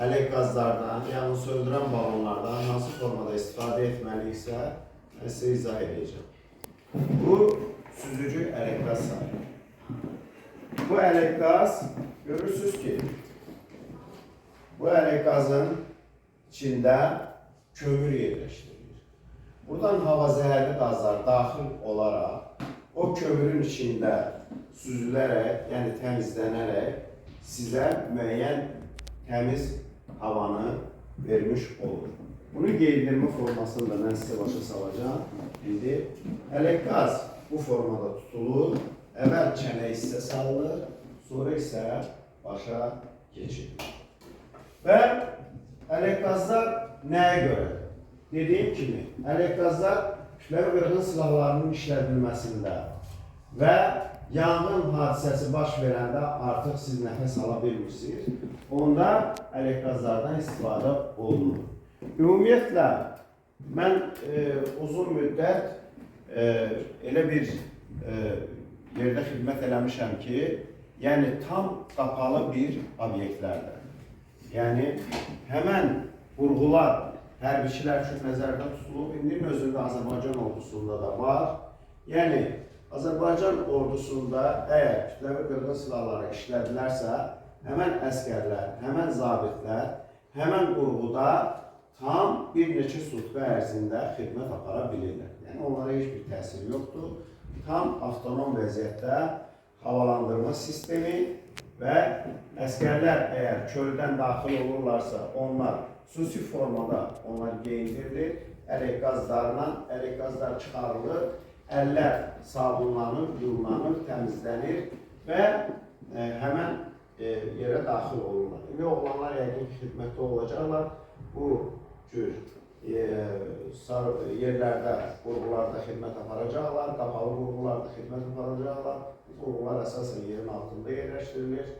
elek gazlardan, yani söndüren balonlardan nasıl formada istifade etmeliyse ben size izah edeceğim. Bu süzücü gaz sarı. Bu elek gaz görürsünüz ki bu elek gazın içinde kömür yerleştirilir. Buradan hava zehirli gazlar dahil olarak o kömürün içinde süzülerek yani temizlenerek size müəyyən temiz havanı vermiş olur. Bunu giydirme formasını da ben size başa salacağım. Şimdi elek gaz bu formada tutulur. Evvel çene ise salınır, sonra ise başa geçirilir. Ve elekgazlar neye göre? Dediğim gibi elekgazlar kütləvi qırğın silahlarının işlədilməsində və yanğın hadisəsi baş verəndə artıq siz nəfəs ala bilmirsiniz. Onda elekgazlardan istifadə olunur. Ümumiyyətlə mən e, uzun müddət e, elə bir e, yerdə xidmət eləmişəm ki, yəni tam qapalı bir obyektlərdə. Yəni həmən vurğular hərbçilər üçün nəzərdə tutulub, indi özündə Azərbaycan ordusunda da var. Yəni Azərbaycan ordusunda əgər kütləvi qırğın silahları işlədilərsə, həmən əskərlər, həmən zabitlər, həmən qurğuda tam bir neçə sutka ərzində xidmət apara bilirlər. Yəni onlara heç bir təsir yoxdur. Tam avtonom vəziyyətdə havalandırma sistemi və əskərlər əgər çöldən daxil olurlarsa, onlar xüsusi formada onlar geyindirilir, ələk qazlarla ələk qazlar çıxarılır, əllər sabunlanır, yuyulanır, təmizlənir və e, həmən e, yerə daxil olurlar. İndi oğlanlar yəqin ki, xidmətdə olacaqlar. Bu cür e, sar, yerlərdə, qurğularda xidmət aparacaqlar, qapalı qurğularda xidmət aparacaqlar. Bu qurğular əsasən yerin altında yerləşdirilir.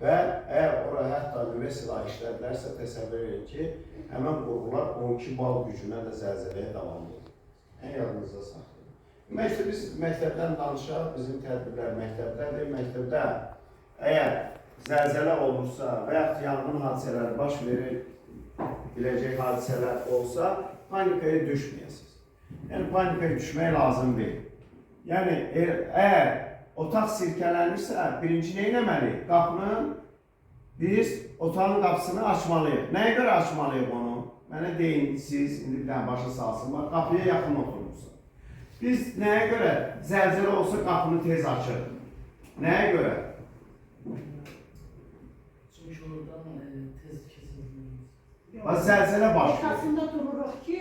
Və əgər ora hətta nüvə silah işlədilərsə, təsəvvür edin ki, həmən qurğular 12 bal gücünə də zəlzələyə davam edir. Ən yadınızda saxlayın. Məktəb, biz məktəbdən danışaq, bizim tədbirlər məktəbdədir. Məktəbdə əgər zəlzələ olursa və yaxud yanğın hadisələri baş verir, biləcək hadisələr olsa, panikaya düşməyəsiniz. Yəni panikaya düşmək lazım deyil. Yəni eğer, otaq sirkələnirsə, birinci nə etməli? Qapını biz otağın qapısını açmalıyıq. Nəyə görə açmalıyıq onu? Mənə deyin siz indi bir dənə başa salsın. Bax qapıya yaxın oturmuşsun. Biz nəyə görə zəlzələ olsa qapını tez açırıq? Nəyə görə? Oradan e, tez kesildi. Bax zəlzələ baş verir. Ortasında dururuq ki,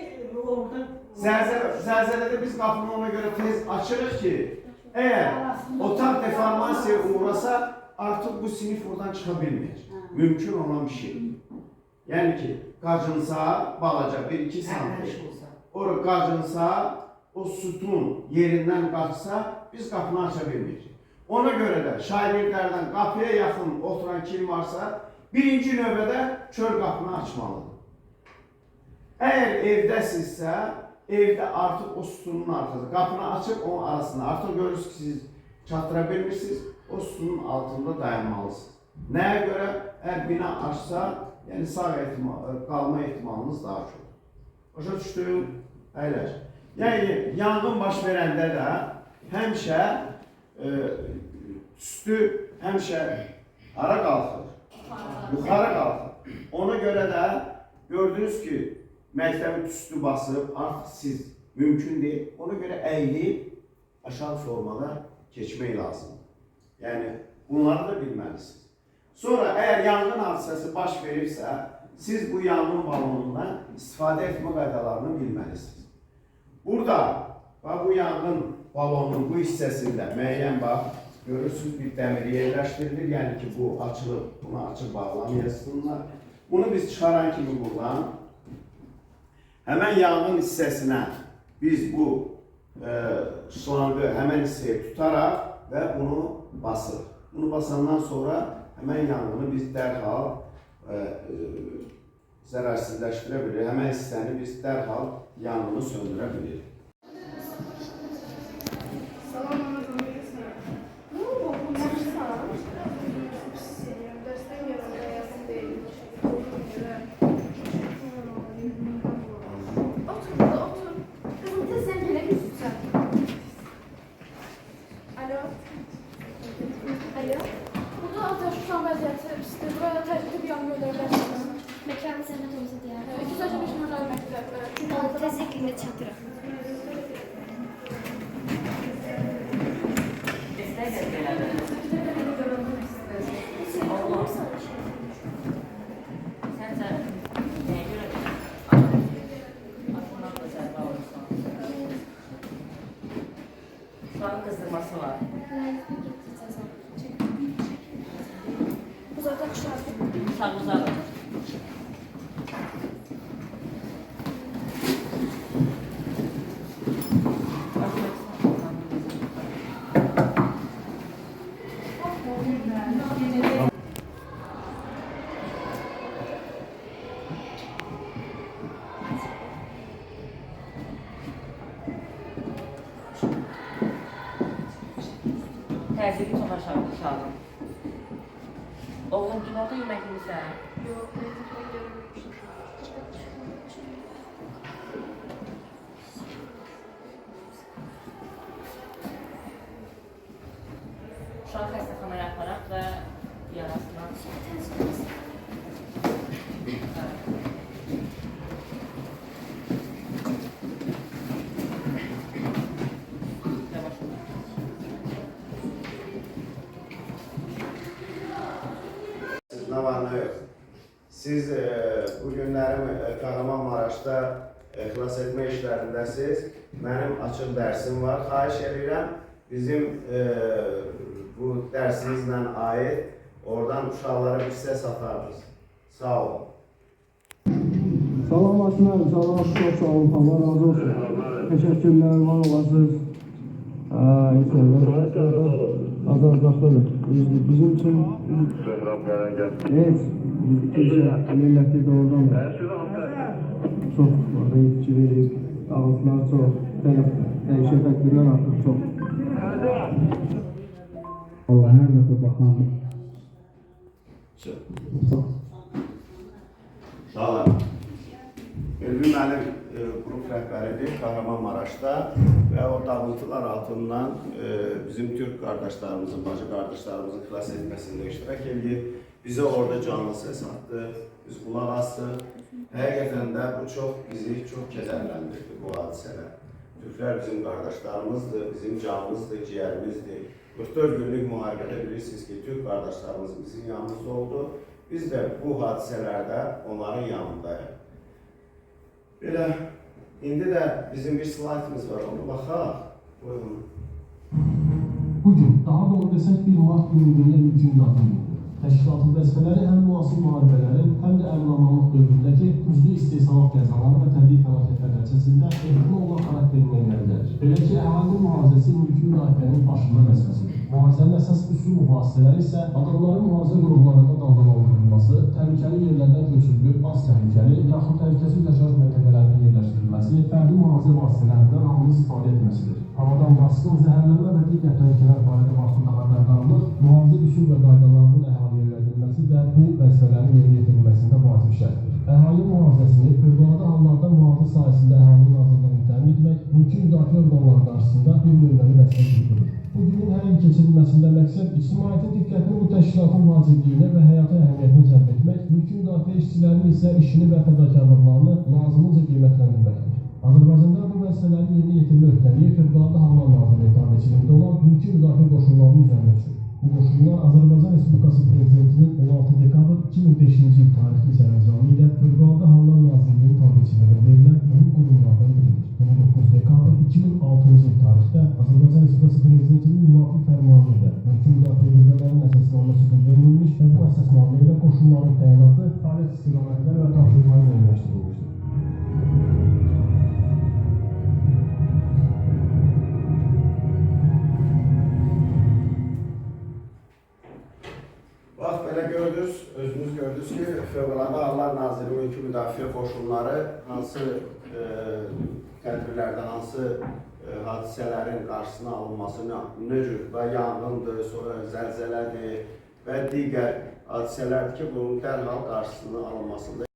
orada Zəlzələ, zəlzələdə biz qapını ona görə tez açırıq ki, əgər otaq deformasiyaya uğrasa, artıq bu sinif oradan çıxa bilmir. Mümkün olan bir şey. Yəni ki, qacınsa, balaca 1-2 santim. Ermiş olsa. Ora qacınsa, o sütun yerindən qalxsa, biz qapını aça bilmirik. Ona görə də şagirdlərdən qapıya yaxın oturan kim varsa, birinci növbədə çöl qapını açmalıdır. Əgər evdəsinizsə, evdə artıq o sütunun arxasında, qapını açıb onun arasında, artıq görürsünüz ki, siz çatdıra bilmirsiniz, o sütunun altında dayanmalısınız. Nəyə görə? Əgər bina açsa, yəni sağ ehtimal, qalma ehtimalınız daha çox. Başa düşdüm? Əyləş. Yəni yanğın baş verəndə də həmişə e, üstü həmişə hara qalxır? Yuxarı qalxır. Ona görə də gördünüz ki, məktəbin üstü basıb, artıq siz mümkün deyil. Ona görə əyilib aşağı formada keçmək lazımdır. Yəni bunları da bilməlisiniz. Sonra əgər yanğın hadisəsi baş veribsə, siz bu yanğın balonundan istifadə etmə qaydalarını bilməlisiniz. Burada bax bu yanğın balonunun bu hissəsində müəyyən bax görürsüz bir dəmir yerləşdirilir. Yəni ki, bu açılıb, bunu açıb bağlamayasınlar. Bunu biz çıxaran kimi buradan həmən yanğın hissəsinə biz bu e, şlangı həmən hissəyə tutaraq və bunu basırıq. Bunu basandan sonra həmən yanğını biz dərhal e, e, zərərsizləşdirə bilirik. Həmən biz dərhal yanğını söndürə bilirik. solution. Təzyiqi çox aşağı uşağın. Oğlum kinoda yemək yemirsən? Yox, mən görmüşəm. Siz e, bu günlerim e, Kahramanmaraş'ta e, xilas etme işlerindesiniz. Benim açıq dersim var. Xahiş edirəm bizim e, bu dersinizle ait oradan uşaqlara bir ses atarız. Sağ olun. Salam Aslan, salam çok sağ olun, Allah razı olsun. Teşekkürler, var olasınız. İnşallah. Az az. Biz, bizim için evet, kimse milleti doğrudan çok verip, ağızlar çok, telef, değişik etkiler artık çok. Allah her defa bakan. Sağ olun. Elvi müəllim e, qrup rəhbəridir Kahramanmaraşda və o dağıntılar altından e, bizim Türk qardaşlarımızın, bacı qardaşlarımızın xilas etməsində iştirak edir. Bizə orada canlı ses atdı, biz. Həqiqətən də bu çox bizi çox kədərləndirdi bu hadisələr. Türklər bizim qardaşlarımızdır, bizim canımızdır, ciyərimizdir. 44 günlük müharibədə bilirsiniz ki, Türk qardaşlarımız bizim yanımızda oldu. Biz də bu hadisələrdə onların yanındayıq. Belə, indi də bizim bir slaytımız var, onu baxaq. Buyurun. Bugün, daha doğru desək 1 Mart günündə mümkün daxildir. Təşkilatın vəzifələri həm müasir müharibələrin, həm də əmin-amanlıq dövründəki güclü istehsalat qəzaları və təbii fəlakətlər nəticəsində ehtimal olan xarakterindən irəliləyir. Belə ki, əhalinin mühafizəsi mülki müdafiənin başında vəzifəsidir. Mühafizənin əsas üsul mühafizələri isə adamların mühafizə qurumlarında daldalandırılması, təhlükəli yerlərdən köçürülüb az təhlükəli, yaxud təhlükəsiz yaşayış məntəqələrində yerləşdirilməsi, fərdi mühafizə vasitələrindən hamının istifadə etməsidir. Havadan basqın, zəhərlənmə və digər təhlükələr barədə vaxtında xəbərdarlıq, mühafizə üsul və qaydalarının də bu vəzifələrin yerinə yetirilməsində vacib şərtdir. Əhali mühafizəsini fövqəladə hallarda mühafizə sahəsində əhalinin azadlığını təmin etmək, mülki müdafiə orqanları qarşısında bir növbəli vəzifə yürütülür. Bu günün hər il keçirilməsində məqsəd ictimaiyyətin diqqətini bu təşkilatın vacibliyinə və həyata əhəmiyyətinə cəlb etmək, mülki müdafiə işçilərinin isə işini və fədakarlıqlarını lazımınca qiymətləndirməkdir. Azərbaycanda bu vəzifələrin yerinə yetirmə öhdəliyi Fövqəladə Hallar Nazirliyi tabeçiliyində olan mülki müdafiə qoşunlarının üzərinə düşür. konusundan Azerbaycan Respublikası Prezidentinin 16 dekabr 2005-ci il tarixli sərəncamı ilə 40 Fövqəladə Hallar Naziri Mülki Müdafiə Qoşunları hansı e, hansı e, hadisələrin qarşısına alınmasını, nə cür? Və yanğındır, sonra zəlzələdir və digər hadisələrdir ki, bunun dərhal qarşısının alınmasında